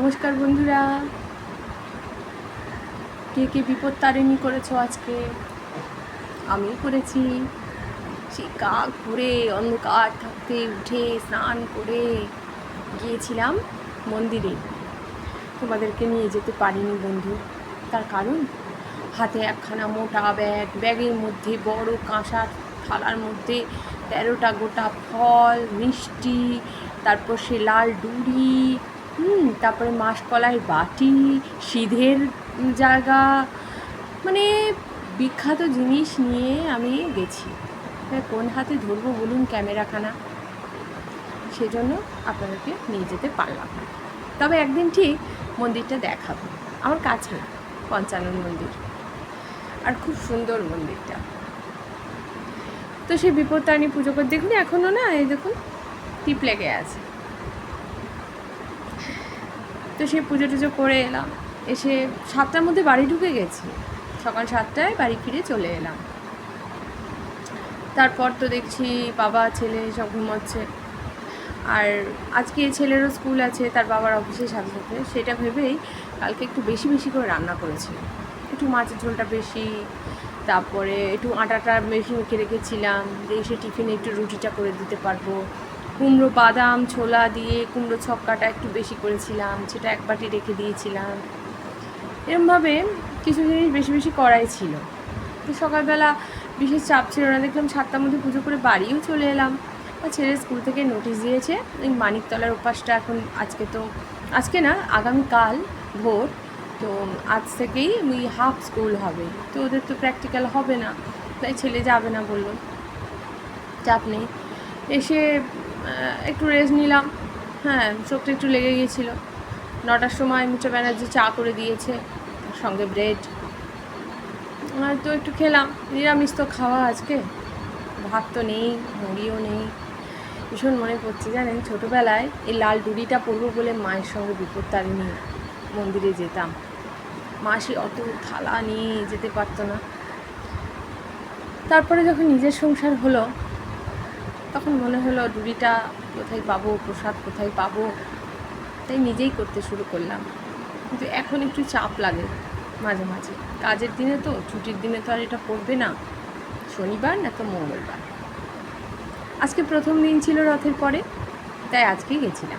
নমস্কার বন্ধুরা। কে কে বিপদ তারিণী করেছ আজকে? আমি করেছি। সেই কাক ঘুরে, অন্ধকার থাকতে উঠে, স্নান করে গিয়েছিলাম মন্দিরে। তোমাদেরকে নিয়ে যেতে পারিনি বন্ধু। তার কারণ? হাতে একখানা মোটা ব্যাগ, ব্যাগের মধ্যে বড় কাঁসার থালার মধ্যে তেরোটা গোটা ফল, মিষ্টি, তারপর সে লাল ডুরি হুম, তারপরে মাসকলাইয়ের বাটি, সিধের জায়গা মানে বিখ্যাত জিনিস নিয়ে আমি গেছি। কোন হাতে ধরবো বলুন ক্যামেরাখানা? সেজন্য আপনাদেরকে নিয়ে যেতে পারলাম। তবে একদিন ঠিক মন্দিরটা দেখাবো। আমার কাছে পঞ্চানন মন্দির। আর খুব সুন্দর মন্দিরটা। তো সেই বিপত্তারিণী পুজো করে দেখুন, এখনও না, এই দেখুন, টিপ লেগে আছে। তো সে পুজো টুজো করে এলাম। এসে সাতটার মধ্যে বাড়ি ঢুকে গেছি। সকাল সাতটায় বাড়ি ফিরে চলে এলাম। তারপর তো দেখছি বাবা, ছেলে সব ঘুমোচ্ছে। আর আজকে ছেলেরও স্কুল আছে, তার বাবার অফিসের সাথে সাথে। সেটা ভেবেই কালকে একটু বেশি বেশি করে রান্না করেছি। একটু মাছের ঝোলটা বেশি, তারপরে একটু আটাটা বেশি মেখে রেখেছিলাম। যে এসে টিফিনে একটু রুটিটা করে দিতে পারব। কুমড়ো, বাদাম, ছোলা দিয়ে কুমড়ো ছক্কাটা একটু বেশি করেছিলাম, সেটা এক বাটি রেখে দিয়েছিলাম। এরমভাবে কিছু জিনিস বেশি বেশি করাই ছিল। তো সকালবেলা বিশেষ চাপ ছিল না, দেখলাম সাতটার মধ্যে পুজো করে বাড়িও চলে এলাম। আর ছেলে স্কুল থেকে নোটিশ দিয়েছে, এই মানিকতলার উপাসটা এখন আজকে তো, আজকে না, আগামীকাল ভোর। তো আজ থেকেই ওই হাফ স্কুল হবে, তো ওদের তো প্র্যাকটিক্যাল হবে না, তাই ছেলে যাবে না বলল। চাপ নেই। এসে একটু রেস্ট নিলাম। হ্যাঁ চোখটা একটু লেগে গিয়েছিল। নটার সময় মিস্টার ব্যানার্জি চা করে দিয়েছে সঙ্গে ব্রেড তো একটু খেলাম। নিরামিষ তো খাওয়া আজকে। ভাত তো নেই, মুড়িও নেই। ভীষণ মনে পড়ছে জানেন, ছোটোবেলায় এই লাল ডুরিটা পরবো বলে মায়ের সঙ্গে বিপদ তারিণী মন্দিরে যেতাম। মাসি অত থালা নিয়ে যেতে পারতো না। তারপরে যখন নিজের সংসার হলো তখন মনে হলো ডুরিটা কোথায় পাবো, প্রসাদ কোথায় পাবো? তাই নিজেই করতে শুরু করলাম। কিন্তু এখন একটু চাপ লাগে মাঝে মাঝে। কাজের দিনে তো, ছুটির দিনে তো আর এটা করবে না। শনিবার না তো মঙ্গলবার? আজকে প্রথম দিন ছিল রথের পরে, তাই আজকেই গেছিলাম।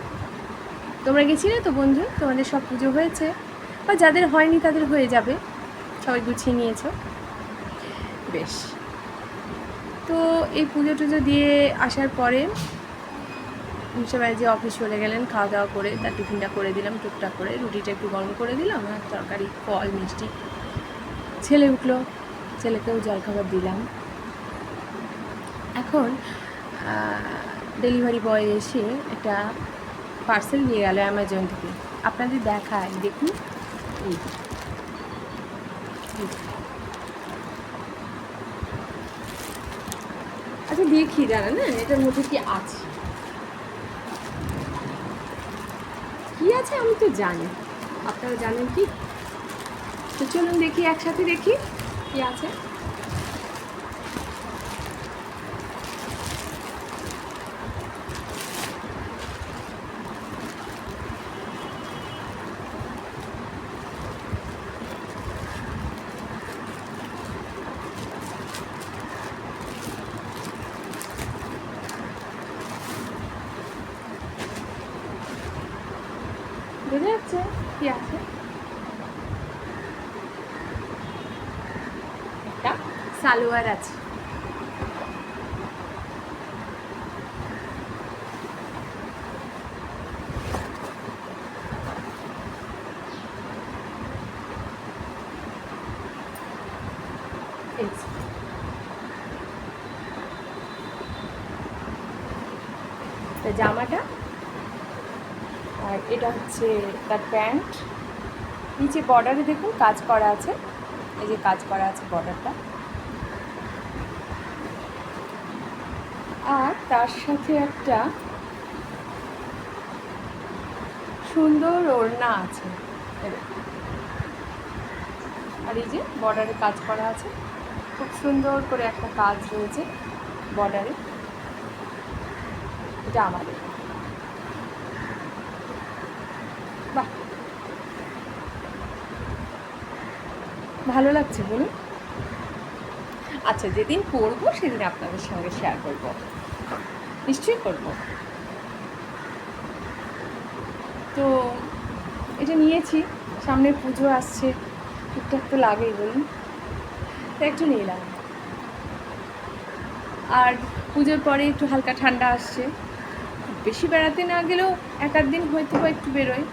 তোমরা গেছিলে তো বন্ধু? তোমাদের সব পুজো হয়েছে? বা যাদের হয়নি তাদের হয়ে যাবে। সবাই গুছিয়ে নিয়েছ? বেশ। তো এই পুজো টুজো দিয়ে আসার পরে সবাই যে অফিস চলে গেলেন, খাওয়া দাওয়া করে তার টিফিনটা করে দিলাম, টুকটাক করে, রুটিটা একটু গরম করে দিলাম, আর তরকারি, ফল, মিষ্টি। ছেলে উঠল, ছেলেকেও জলখাবার দিলাম। এখন ডেলিভারি বয় এসে একটা পার্সেল নিয়ে গেল অ্যামাজন থেকে। আপনাদের দেখায় দেখুন। আচ্ছা দেখি দাঁড়ান না এটার মধ্যে কি আছে? কি আছে আমি তো জানি। আপনারা জানেন কি? তো চলুন দেখি, একসাথে দেখি কি আছে। বোঝা যাচ্ছে কি আছে? একটা সালোয়ার আছে। জামাটা। আর এটা হচ্ছে তার প্যান্ট নিচে বর্ডারে দেখুন, কাজ করা আছে। এই যে কাজ করা আছে বর্ডারটা আর তার সাথে একটা সুন্দর ওড়না আছে। আর এই যে বর্ডারে কাজ করা আছে। খুব সুন্দর করে একটা কাজ রয়েছে বর্ডারে এটা আমাদের। ভালো লাগছে, বলুন। আচ্ছা যেদিন পরবো সেদিন আপনাদের সঙ্গে শেয়ার করব। নিশ্চয়ই করব। তো, এটা নিয়েছি। সামনে পুজো আসছে। টুকটাক তো লাগেই, বলুন। তো একটু নিলাম। আর পুজোর পরে একটু হালকা ঠান্ডা আসছে। বেশি বেড়াতে না গেলেও এক দিন হয়তো বা একটু বেরোয়।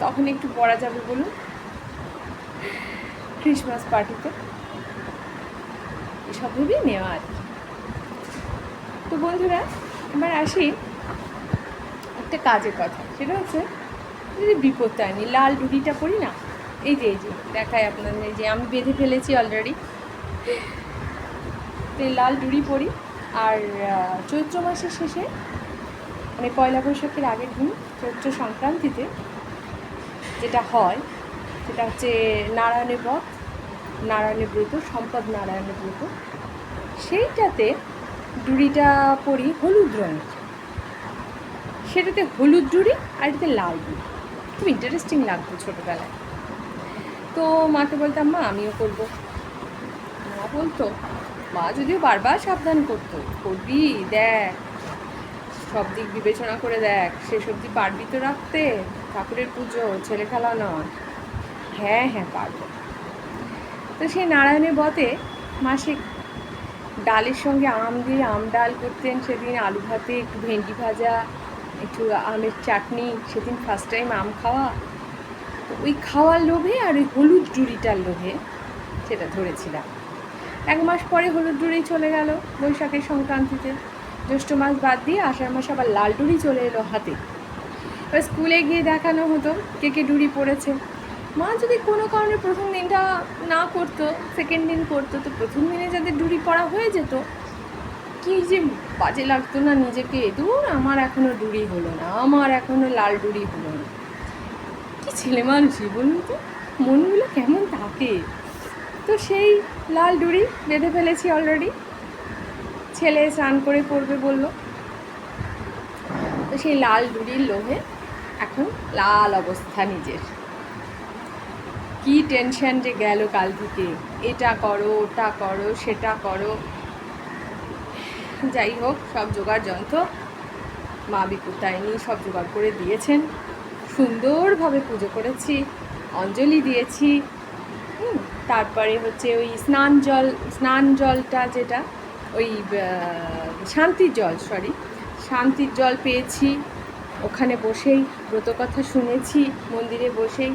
তখন একটু পরা যাবে, বলুন। ক্রিসমাস পার্টিতে এসব নেওয়া আর কি। তো বন্ধুরা, এবার আসি একটা কাজের কথা। সেটা হচ্ছে যদি বিপত্তায়নি লাল ডুরিটা পরি না? এই যে এই যে দেখায় আপনাদের এই যে আমি বেঁধে ফেলেছি অলরেডি তো লাল ডুরি পরি, আর চৈত্র মাসের শেষে মানে পয়লা বৈশাখের আগের দিন, চৈত্র সংক্রান্তিতে যেটা হয় সেটা হচ্ছে নারায়ণের পথ নারায়ণের ব্রত, সম্পদ নারায়ণের ব্রত। সেইটাতে ডুরিটা পরি হলুদ রঙের। সেটাতে হলুদ ডুরি আর এটাতে লাল ডুরি খুব ইন্টারেস্টিং লাগতো ছোটোবেলায়। তো মাকে বলতাম, মা, আমিও করব। মা বলতো, মা যদিও বারবার সাবধান করতো, করবি, দেখ। সব দিক বিবেচনা করে দেখ সে সবজি পারবি তো রাখতে। ঠাকুরের পুজো ছেলে খেলা নয়। হ্যাঁ হ্যাঁ পারব। তো সেই নারায়ণের বতে মাসে ডালের সঙ্গে আম দিয়ে আম ডাল করতেন, সেদিন আলু ভাতে একটু ভেন্ডি ভাজা, একটু আমের চাটনি, সেদিন ফার্স্ট টাইম আম খাওয়া। তো ওই খাওয়ার লোভে আর ওই হলুদ ডুরিটার লোভে সেটা ধরেছিলাম। এক মাস পরে হলুদ ডুরি চলে গেল বৈশাখের সংক্রান্তিতে। জ্যৈষ্ঠ মাস বাদ দিয়ে আষাঢ় মাসে আবার লাল ডুরি চলে এলো হাতে। এবার স্কুলে গিয়ে দেখানো হতো কে কে ডুরি পড়েছে। মা যদি কোনো কারণে প্রথম দিনটা না করতো সেকেন্ড দিন করতো, তো প্রথম দিনে যাদের ডুরি পড়া হয়ে যেত, কি যে বাজে লাগতো না নিজেকে। দূর আমার এখনও ডুরি হলো না, আমার এখনও লাল ডুরি হলো না। কি ছেলে মানুষই বলুন তো, মনগুলো কেমন থাকে? তো সেই লাল ডুরি বেঁধে ফেলেছি অলরেডি ছেলে স্নান করে পড়বে বলল। তো সেই লাল ডুরির লোভে এখন লাল অবস্থা নিজের। কি টেনশন যে গেল কাল থেকে? এটা করো, ওটা করো, সেটা করো। যাই হোক, সব জোগাড় যন্ত্র। মা বিপুতায়নি সব জোগাড় করে দিয়েছেন। সুন্দরভাবে পুজো করেছি, অঞ্জলি দিয়েছি। তারপরে হচ্ছে ওই স্নান জল, স্নান জলটা যেটা, ওই শান্তির জল সরি শান্তির জল পেয়েছি। ওখানে বসেই ব্রতকথা শুনেছি, মন্দিরে বসেই।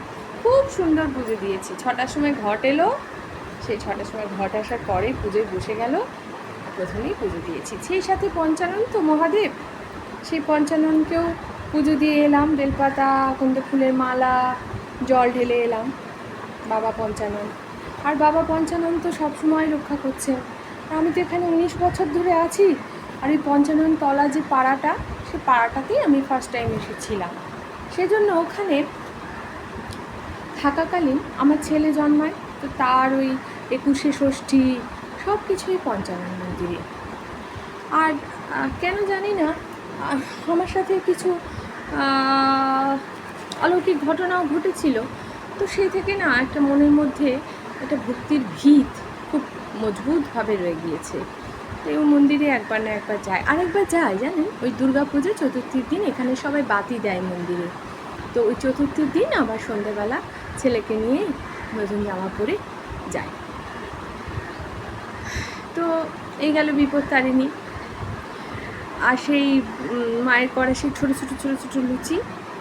খুব সুন্দর পুজো দিয়েছি। ছটার সময় ঘট এলো, সেই ছটার সময় ঘট আসার পরেই পুজোয় বসে গেল, প্রথমেই পুজো দিয়েছি। সেই সাথে পঞ্চানন তো মহাদেব, সেই পঞ্চাননকেও পুজো দিয়ে এলাম, বেলপাতা কুন্দ ফুলের মালা, জল ঢেলে এলাম, বাবা পঞ্চানন। আর বাবা পঞ্চানন তো সবসময় রক্ষা করছে আমি তো এখানে উনিশ বছর ধরে আছি, আর এই পঞ্চানন তলা যে পাড়াটা, সে পাড়াটাতেই আমি ফার্স্ট টাইম এসেছিলাম। সেজন্য ওখানে থাকাকালীন আমার ছেলে জন্মায়, তো তার ওই একুশে ষষ্ঠী সব কিছুই পঞ্চানন মন্দিরে। আর কেন জানি না আমার সাথে কিছু অলৌকিক ঘটনাও ঘটেছিল। তো সেই থেকে না একটা মনের মধ্যে একটা ভক্তির ভিত খুব মজবুতভাবে রয়ে গিয়েছে। তো এই মন্দিরে একবার না একবার যায়। আরেকবার যায়, জানেন? ওই দুর্গাপুজো চতুর্থীর দিন এখানে সবাই বাতি দেয় মন্দিরে। তো ওই চতুর্থীর দিন আবার সন্ধ্যাবেলা ছেলেকে নিয়ে নতুন জামা পরে যায়। তো এই গেল বিপদ তারিণী। আর সেই মায়ের করা সেই ছোটো ছোটো ছোটো ছোটো লুচি,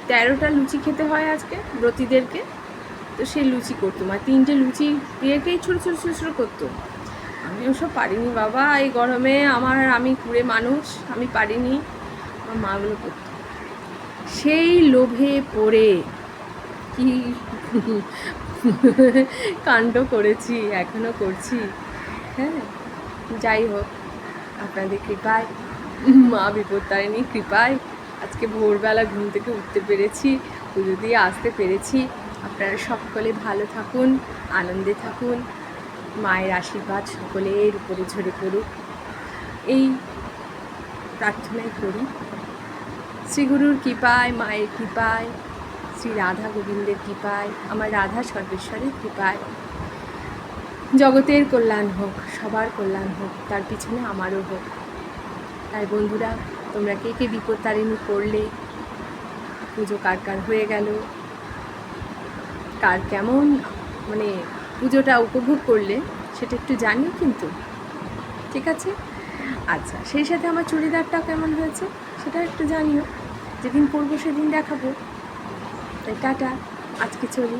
তেরোটা লুচি খেতে হয় আজকে ব্রতীদেরকে। তো সেই লুচি করতো। মা তিনটে লুচি দিয়েকেই ছোটো ছোটো ছোটো ছোটো করতো। আমি ওসব পারিনি বাবা। এই গরমে আমার আমি কুড়ে মানুষ, আমি পারিনি। আমার মাগুলো করতো। সেই লোভে পড়ে কি কাণ্ড করেছি এখনও করছি। হ্যাঁ যাই হোক আপনাদের কৃপায় মা বিপত্তারিণী, কৃপায়। আজকে ভোরবেলা ঘুম থেকে উঠতে পেরেছি, পুজো দিয়ে আসতে পেরেছি। আপনারা সকলে ভালো থাকুন, আনন্দে থাকুন। মায়ের আশীর্বাদ সকলের উপরে ঝরে পড়ুক। এই প্রার্থনাই করি। শ্রীগুরুর কৃপায়, মায়ের কৃপায়। শ্রী রাধা গোবিন্দের কৃপায়, আমার রাধা সর্বেশ্বরের কৃপায়। জগতের কল্যাণ হোক, সবার কল্যাণ হোক, তার পিছনে আমারও হোক। তাই বন্ধুরা, তোমরা কে কে বিপদ তারিণী করলে পুজো কার কার হয়ে গেল? কার কেমন? মানে পুজোটা উপভোগ করলে সেটা একটু জানিও কিন্তু। ঠিক আছে? আচ্ছা সেই সাথে আমার চুড়িদারটাও কেমন হয়েছে সেটা একটু জানিও। যেদিন করব সেদিন দেখাবো। তাই টাটা। আজকে চলি।